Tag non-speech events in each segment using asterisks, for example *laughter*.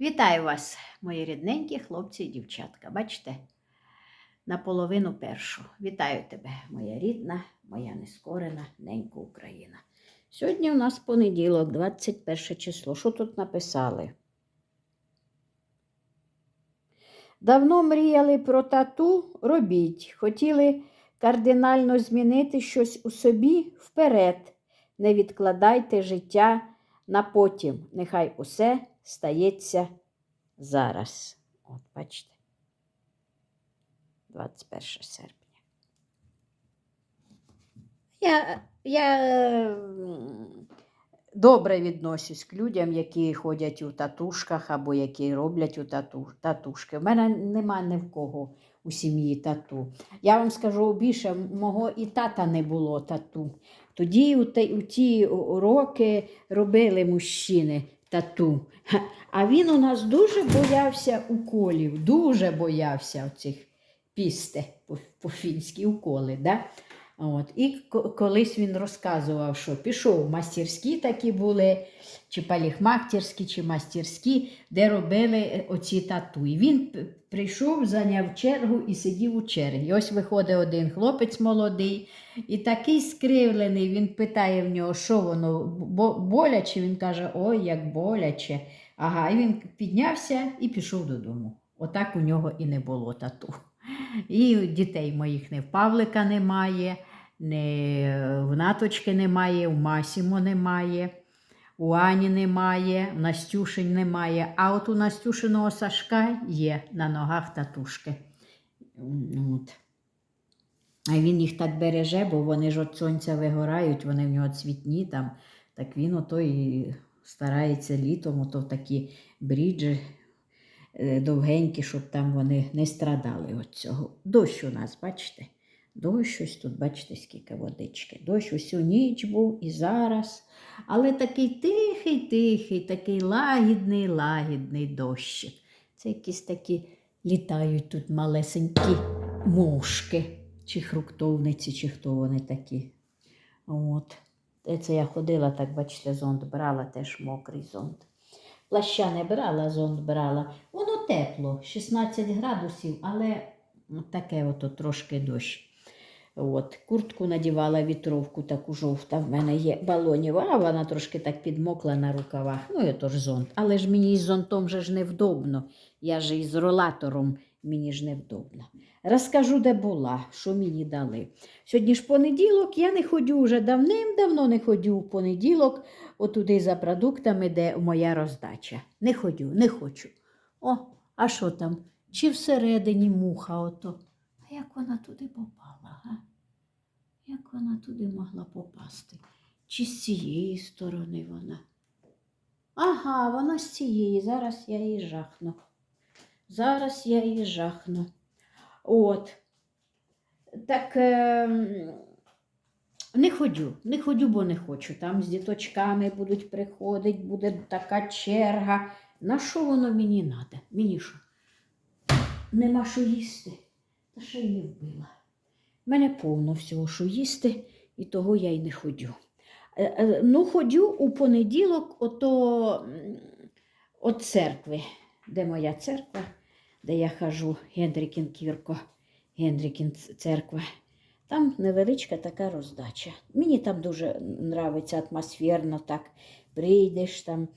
Вітаю вас, мої рідненькі хлопці і дівчатка. Бачите, наполовину першу. Вітаю тебе, моя рідна, моя нескорена ненька Україна. Сьогодні у нас понеділок, 21 число. Що тут написали? Давно мріяли про тату, робіть. Хотіли кардинально змінити щось у собі вперед. Не відкладайте життя на потім. Нехай усе стається зараз. От, бачите. 21 серпня. Я, я добре відношусь к людям, які ходять у татушках або які роблять у тату, татушки. У мене нема ні в кого у сім'ї тату. Я вам скажу більше, мого і тата не було тату. Тоді у, те, у ті роки робили мужчини тату. А він у нас дуже боявся уколів, дуже боявся оцих пісте по- по-фінськи уколи. Да? От. І колись він розказував, що пішов мастерські такі були, чи паліхмахтерські, чи мастерські, де робили е, оці тату. І він прийшов, зайняв чергу і сидів у чергі. І ось виходить один хлопець молодий, і такий скривлений, він питає в нього, що воно бо- боляче. Він каже, ой, як боляче. Ага, і він піднявся і пішов додому. Отак у нього і не було тату. І дітей моїх не в Павлика немає, не в Наточки немає, у Масімо немає, у Ані немає, у Настюшень немає. А от у Настюшиного Сашка є на ногах татушки. М, От. А він їх так береже, бо вони ж від сонця вигорають, вони в нього цвітні там. Так він ото і старається літом, ото такі бріджі е, довгенькі, щоб там вони не страдали від цього. Дощ у нас, бачите? Дощ ось тут, бачите, скільки водички. Дощ усю ніч був і зараз. Але такий тихий, тихий, такий лагідний, лагідний дощик. Це якісь такі літають тут малесенькі мушки, чи хруктовниці, чи хто вони такі. От. Е, Це я ходила, так бачите, зонт брала, теж мокрий зонт. Плаща не брала, зонт брала. Воно тепло, 16 градусів, але таке ото трошки дощ. От, куртку надівала вітровку, таку жовта в мене є балонів, а вона трошки так підмокла на рукавах. Ну, і то ж зонт. Але ж мені із зонтом же ж невдобно. Я ж із ролатором мені ж невдобно. Розкажу, де була, що мені дали. Сьогодні ж понеділок, я не ходю вже давним-давно не ходю в понеділок, отуди за продуктами, де моя роздача. Не ходю, не хочу. О, а що там? Чи всередині муха ото? А як вона туди попала, га? Як вона туди могла попасти? Чи з цієї сторони вона? Ага, вона з цієї. Зараз я її жахну. Зараз я її жахну. От. Так е, не ходю, не ходю, бо не хочу. Там з діточками будуть приходити, буде така черга. На що воно мені треба? Мені що? Нема що їсти. Та й не вбила. Мене повно всього, що їсти, і того я й не ходю. Е, е, Ну, ходю у понеділок ото от церкви, де моя церква, де я хожу, Гендрікін Кірко, Гендрікін церква. Там невеличка така роздача. Мені там дуже нравиться атмосферно так. Прийдеш там,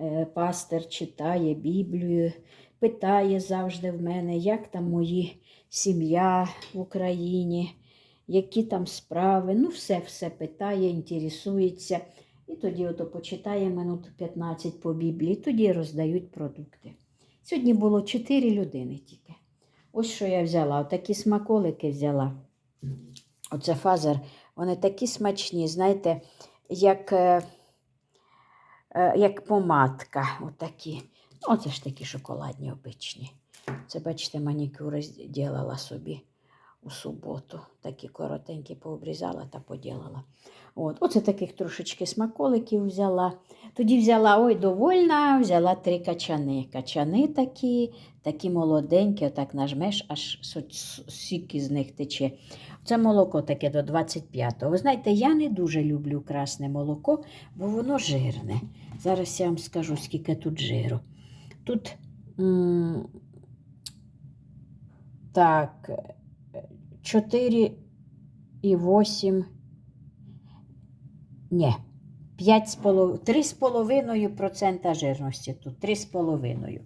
е, пастир читає Біблію, питає завжди в мене, як там мої сім'я в Україні, які там справи. Ну, все все питає, інтересується. І тоді ото почитає минут 15 по Біблії, тоді роздають продукти. Сьогодні було 4 людини тільки. Ось що я взяла, отакі смаколики взяла. Оце фазер, вони такі смачні, знаєте, як, е, е, як помадка. Отакі. Оце ж такі шоколадні обичні. Це, бачите, манікюри зробила собі у суботу. Такі коротенькі пообрізала та поділила. От. Оце таких трошечки смаколиків взяла. Тоді взяла, ой, довольна, взяла три качани. Качани такі, такі молоденькі, отак нажмеш, аж сік із них тече. Це молоко таке до 25-го. Ви знаєте, я не дуже люблю красне молоко, бо воно жирне. Зараз я вам скажу, скільки тут жиру. Тут м, так, 4 і 8. Ні, 3,5% жирності тут, 3,5%.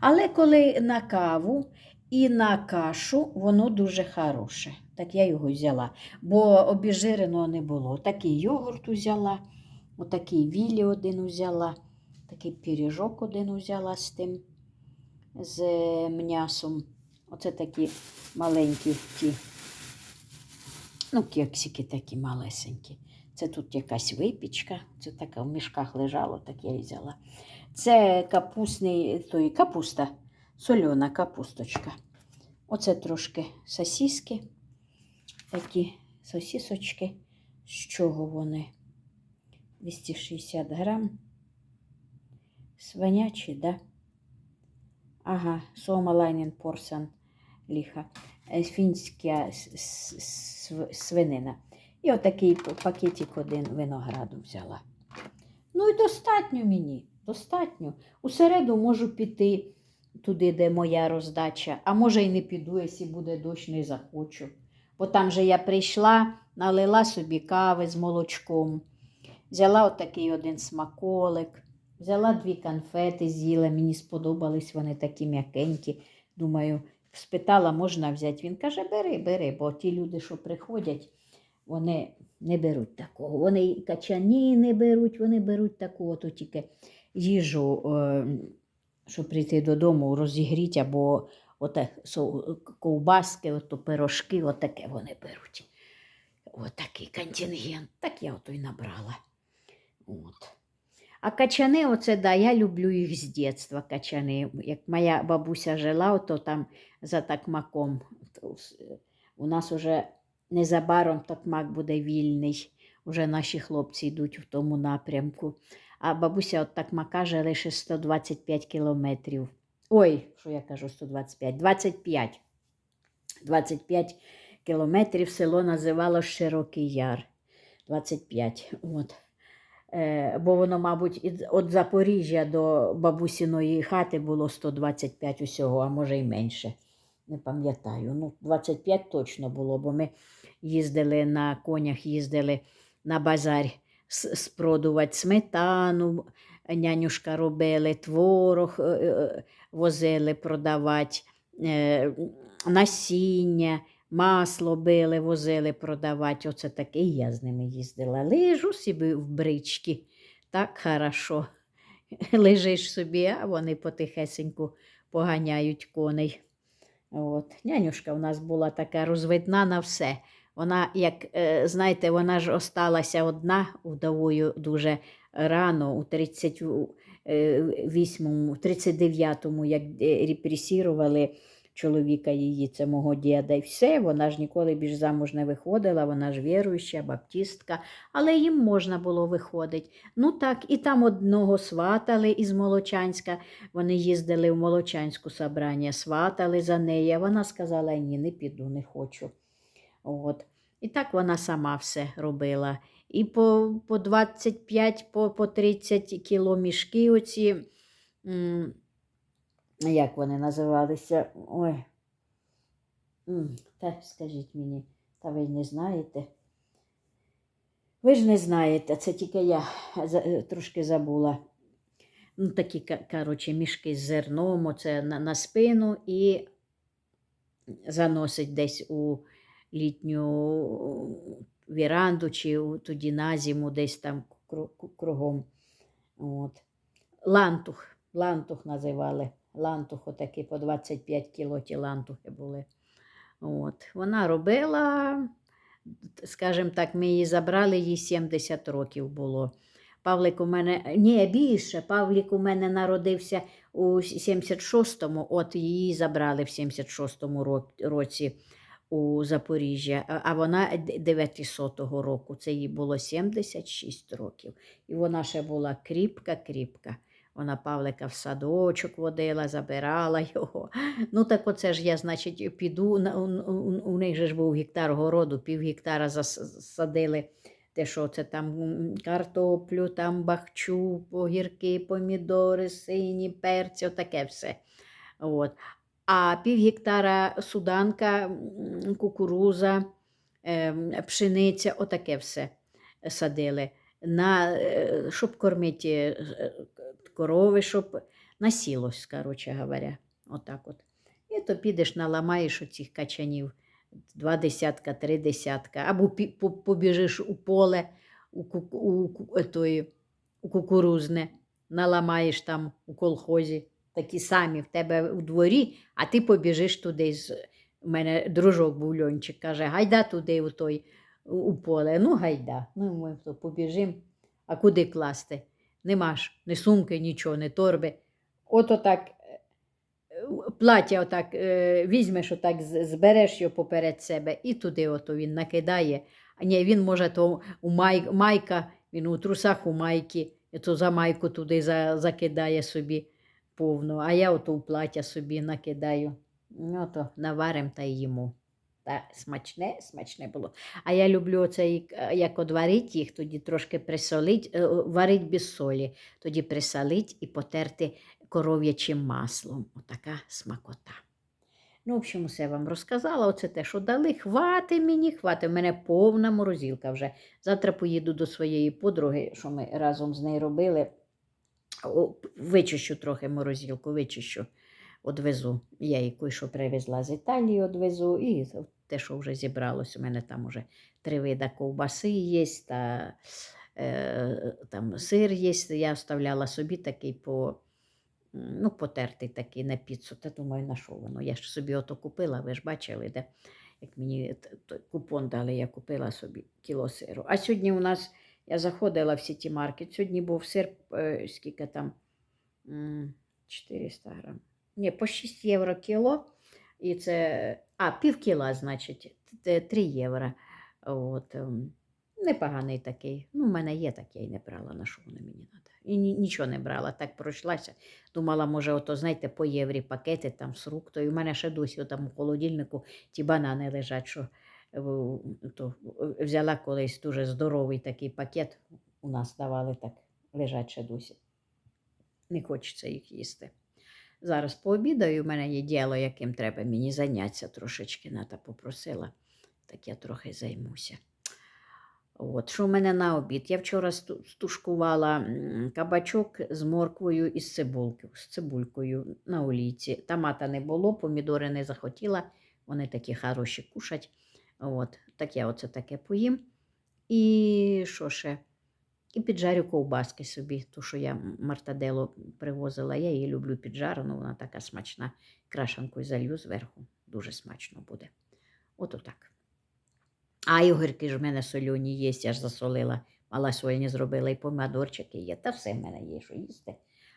Але коли на каву і на кашу, воно дуже хороше. Так я його взяла, бо обіжиреного не було. Такий йогурт взяла, отакий вілі один взяла, такий пиріжок один взяла з тим, з м'ясом. Оце такі маленькі ті, ну, кексики такі малесенькі. Це тут якась випічка, це така в мішках лежало, так я і взяла. Це капустний, той, капуста, сольона капусточка. Оце трошки сосиски, такі сосисочки. З чого вони? 260 грам. Свинячі, да? Ага, Suomalainen ліха. Е, Фінська свинина. І отакий пакетик один винограду взяла. Ну і достатньо мені, достатньо. Середу можу піти туди, де моя роздача, а може й не піду, якщо буде дощ, не захочу. Бо там же я прийшла, налила собі кави з молочком, взяла отакий один смаколик, взяла дві конфети, з'їла, мені сподобались вони такі м'якенькі. Думаю, спитала, можна взяти. Він каже, бери, бери, бо ті люди, що приходять, вони не беруть такого. Вони і качані не беруть, вони беруть такого, то тільки їжу, е, щоб прийти додому, розігріти, або оте, ковбаски, ото пирожки, отаке вони беруть. Отакий контингент. Так я ото й набрала. От. А качани, оце да, я люблю їх з дитинства, качани. Як моя бабуся жила, то там за такмаком. У нас уже незабаром такмак буде вільний. Уже наші хлопці йдуть в тому напрямку. А бабуся от такмака жила лише 125 кілометрів. Ой, що я кажу, 125, 25. 25 кілометрів село називало Широкий Яр. 25. От. Е, бо воно, мабуть, від Запоріжжя до бабусіної хати було 125 усього, а може й менше. Не пам'ятаю. Ну, 25 точно було, бо ми їздили на конях, їздили на базар спродувати сметану, нянюшка робили, творог е, е, возили продавати, насіння, масло били, возили продавати. Оце таке і я з ними їздила. Лежу собі в брички. Так хорошо. *laughs* Лежиш собі, а вони потихесеньку поганяють коней. От. Нянюшка в нас була така розвидна на все. Вона, як е, знаєте, вона ж осталася одна вдовою дуже рано, у 38-му, 39-му, як е, репресірували чоловіка її, це мого діда, і все, вона ж ніколи більш замуж не виходила, вона ж віруюча, баптістка, але їм можна було виходити. Ну так, і там одного сватали із Молочанська, вони їздили в Молочанську собрання, сватали за неї, а вона сказала, ні, не піду, не хочу. От. І так вона сама все робила. І по, по 25, по, по 30 кіло мішки оці, як вони називалися? Ой. Та скажіть мені, та ви не знаєте. Ви ж не знаєте, це тільки я е, трошки забула. Ну, такі, коротше, мішки з зерном, оце на, на спину і заносить десь у літню віранду чи тоді на зиму десь там кру- кру- кругом. От. Лантух, лантух називали. Лантух отакі по 25 кіло ті лантухи були. От. Вона робила, скажімо так, ми її забрали, їй 70 років було. Павлик у мене, ні, більше, Павлік у мене народився у 76-му, от її забрали в 76-му році у Запоріжжя, а- вона д- 900-го року, це їй було 76 років. І вона ще була кріпка-кріпка. Вона Павлика в садочок водила, забирала його. Ну так оце ж я, значить, піду. У, них же ж був гектар городу, пів гектара засадили те, що це там картоплю, там бахчу, огірки, помідори, сині, перці, отаке все. От. А пів гектара суданка, кукуруза, ем, пшениця, отаке все садили. На, е, щоб кормити е, корови, щоб насілось, коротше говоря. Отак от. І то підеш, наламаєш оцих качанів два десятка, три десятка, або побіжиш у поле, у, ку- у, етої, у кукурузне, наламаєш там у колхозі, такі самі в тебе у дворі, а ти побіжиш туди. У мене дружок був льончик, каже, гайда туди у той у- поле. Ну, гайда. Ну, ми побіжимо. А куди класти? Нема ж ні сумки, нічого, ні торби. Ото так е, плаття отак е, візьмеш, отак збереш його поперед себе і туди ото він накидає. А ні, він може то у май, майка, він у трусах у майки, то за майку туди за, закидає собі повну, а я ото у плаття собі накидаю. Ну, то наварим та й їмо. Та смачне, смачне було. А я люблю оцей, е, як от варить їх, тоді трошки присолить, е, варить без солі, тоді присолить і потерти коров'ячим маслом. Отака смакота. Ну, в общем, усе вам розказала. Оце те, що дали. Хвати мені, хвати. У мене повна морозилка вже. Завтра поїду до своєї подруги, що ми разом з нею робили. Вичищу трохи морозилку, вичищу, одвезу. Я їй кое-що привезла з Італії, одвезу, і те, що вже зібралось. У мене там уже три вида ковбаси є, та е, там сир є. Я оставляла собі такий по, ну, потертий такий на піцу. Та думаю, на що воно? Я ж собі ото купила, ви ж бачили, де як мені купон дали, я купила собі кіло сиру. А сьогодні у нас я заходила в сіті маркет. Сьогодні був сир, е, скільки там 400 грам. Ні, по 6 євро кіло. І це, а, пів кіла, значить, т- 3 євро. От, ем, непоганий такий. Ну, в мене є так, я й не брала, на що воно мені треба. І нічого не брала, так пройшлася. Думала, може, ото, знаєте, по єврі пакети там з фруктою. У мене ще досі там у холодильнику ті банани лежать, що е, то, взяла колись дуже здоровий такий пакет. У нас давали так, лежать ще досі. Не хочеться їх їсти. Зараз пообідаю, у мене є діло, яким треба мені зайнятися трошечки. Ната попросила, так я трохи займуся. От, що в мене на обід? Я вчора стушкувала кабачок з морквою і з цибулькою, з цибулькою на олійці. Томата не було, помідори не захотіла, вони такі хороші кушать. От, так я оце таке поїм. І що ще? І піджарю ковбаски собі, ту, що я мартадело привозила. Я її люблю піджарену, вона така смачна. Крашанкою залью зверху. Дуже смачно буде. Ото так. А і огірки ж в мене солені є, я ж засолила. Мала сольні зробила, і помідорчики є. Та все в мене є, що їсти.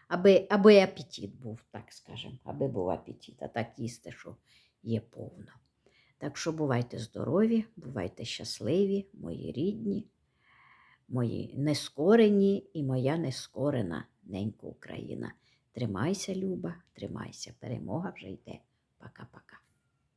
Аби, аби апетит був, так скажемо, аби був апетит, а так їсти, що є повно. Так що бувайте здорові, бувайте щасливі, мої рідні, мої нескорені і моя нескорена ненька Україна. Тримайся, Люба, тримайся, перемога вже йде. Пока-пока.